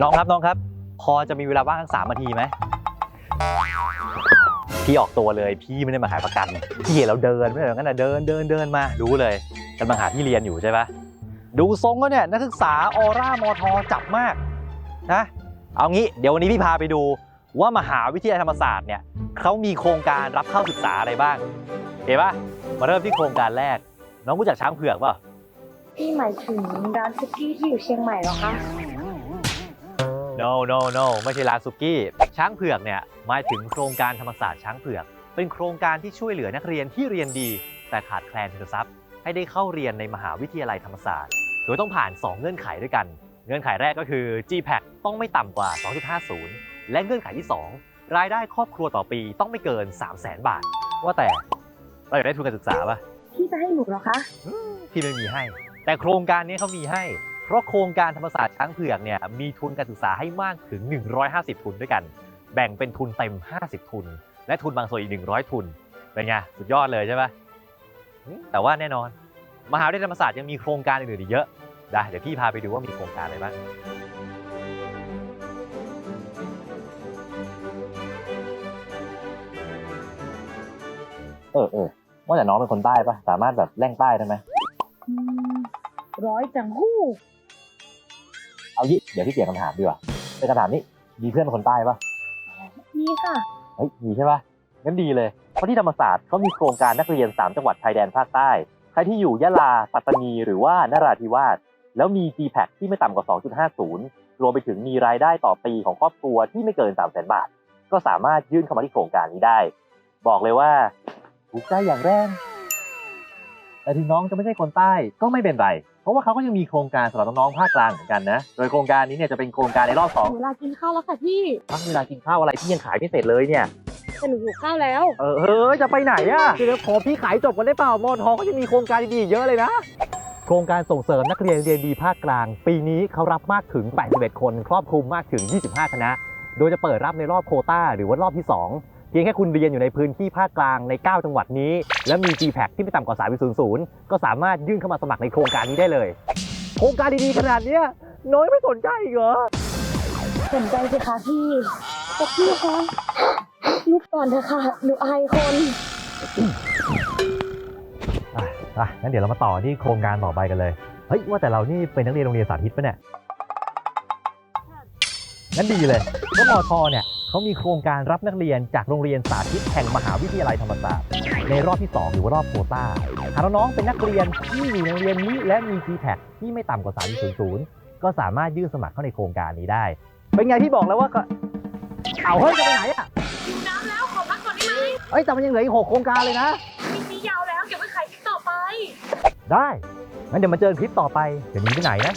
น้องครับน้องครับ พอจะมีเวลาว่างสักสามนาทีไหมพี่ออกตัวเลยพี่ไม่ได้มาขายประกันพี่เห็นเราเดินไม่เหมือนกันนะเดินเดินเดินมารู้เลยกำลังหาที่เรียนอยู่ใช่ปะดูทรงก็เนี่ยนักศึกษาออร่ามอทอจับมากนะเอางี้เดี๋ยววันนี้พี่พาไปดูว่ามหาวิทยาลัยธรรมศาสตร์เนี่ยเขามีโครงการรับเข้าศึกษาอะไรบ้างเห็นปะมาเริ่มที่โครงการแรก น้องรู้จักช้างเผือกปล่าพี่หมายถึงร้านซุกี้ที่อยู่เชียงใหม่เหรอคะ no no no ไม่ใช่ร้านสุกี้ ช้างเผือกเนี่ยหมายถึงโครงการธรรมศาสตร์ช้างเผือก เป็นโครงการที่ช่วยเหลือนักเรียนที่เรียนดี แต่ขาดแคลนทุนทรัพย์ ให้ได้เข้าเรียนในมหาวิทยาลัยธรรมศาสตร์ โดยต้องผ่าน 2 เงื่อนไขด้วยกัน เงื่อนไขแรกก็คือ GPAC ต้องไม่ต่ำกว่า 2.50 และเงื่อนไขที่ 2 รายได้ครอบครัวต่อปีต้องไม่เกิน 3 0 0 0 0 0 บาท ว่าแต่เราอยากได้ทุนการศึกษาปะพี่จะให้หนูเหรอคะพี่ไม่มีให้ แต่โครงการนี้เขามีให้เพ ราะโครงการธรรมศาสตร์ช้างเผือกเนี่ยมีทุนการศึกษาให้มากถึง 150 ทุนด้วยกัน แบ่งเป็นทุนเต็ม 50 ทุน และทุนบางส่วนอีก 100 ทุนเป็นไงสุดยอดเลยใช่ปะอืมแต่ว่าแน่นอน มหาวิทยาลัยธรรมศาสตร์ยังมีโครงการอื่นๆอีกเยอะได้เดี๋ยวพี่พาไปดูว่ามีโครงการอะไรบ้างเออเออว่าแต่น้องเป็นคนใต้ปะสามารถแบบแร่งใต้ได้ไหมอืมร้อยจังหู้ เอายี่เดี๋ยวพี่เปลี่ยนคำถามดีกว่าเป็นคำถามนี้มีเพื่อนเป็นคนใต้ปะนี่ค่ะ เฮ้ยมีใช่ปะงั้นดีเลย เพราะที่ธรรมศาสตร์เขามีโครงการนักเรียน 3 จังหวัดชายแดนภาคใต้ ใครที่อยู่ยะลา ปัตตานี หรือว่านราธิวาส แล้วมี GPAC ที่ไม่ต่ำกว่า 2.50 รวมไปถึงมีรายได้ต่อปีของครอบครัวที่ไม่เกิน 3 0 0 0 0 0 บาท ก็สามารถยื่นเข้ามาที่โครงการนี้ได้ บอกเลยว่าถูกใจอย่างแรง แต่ถึงน้องจะไม่ใช่คนใต้ก็ไม่เป็นไร เพราะว่าเขาก็ยังมีโครงการสำหรับน้องๆภาคกลางเหมือนกันนะ โดยโครงการนี้เนี่ยจะเป็นโครงการในรอบสองหนูลากินข้าวแล้วค่ะพี่พักเวลากินข้าวอะไรที่ยังขายไม่เสร็จเลยเนี่ยแต่หนูหิวข้าวแล้ว เออเฮ้ยจะไปไหนอะเดี๋ยวขอพี่ขายจบกันได้เปล่ามอนทองก็จะมีโครงการดีๆเยอะเลยนะ โครงการส่งเสริมนักเรียนเรียนดีภาคกลาง ปีนี้เขารับมากถึง 81 คน ครอบคลุมมากถึง 25 คณะ โดยจะเปิดรับในรอบโควต้าหรือว่ารอบที่ 2 เพียงแค่คุณเรียนอยู่ในพื้นที่ภาคกลางใน 9 จังหวัดนี้ และมี GPAC ที่ไม่ต่ำกว่า3.00 ก็สามารถยื่นเข้ามาสมัครในโครงการนี้ได้เลย โครงการดีๆขนาดเนี้ยน้อยไม่สนใจอีกเหรอสนใจสิคะพี่แต่พี่คะลุกก่อนเถอะค่ะหนูอายคนอะอะงั้นเดี๋ยวเรามาต่อที่โครงการต่อไปกันเลย เฮ้ย ว่าแต่เรานี่เป็นนักเรียนโรงเรียนสาธิตปะเนี่ย งั้นดีเลยเพราะมอทอเนี่ย เขามีโครงการรับนักเรียนจากโรงเรียนสาธิตแห่งมหาวิทยาลัยธรรมศาสตร์ ในรอบที่ 2 หรือว่ารอบโควต้าหากน้องๆเป็นนักเรียนที่อยู่ในโรงเรียนนี้และมี GPAC ที่ไม่ต่ำกว่า 3.00 ก็สามารถยื่นสมัครเข้าในโครงการนี้ได้ เป็นไงที่บอกแล้วว่าก็เอาเฮ้ยจะไปไหนอะหิวน้ำแล้วขอพักก่อนได้ไหมเอ้ยแต่มันยังเหลืออีกหกโครงการเลยนะคลิปนี้ยาวแล้วเก็บไว้ขายคลิปต่อไป ได้งั้นเดี๋ยวมาเจอคลิปต่อไปเดี๋ยวหนี้ไปไหนนะ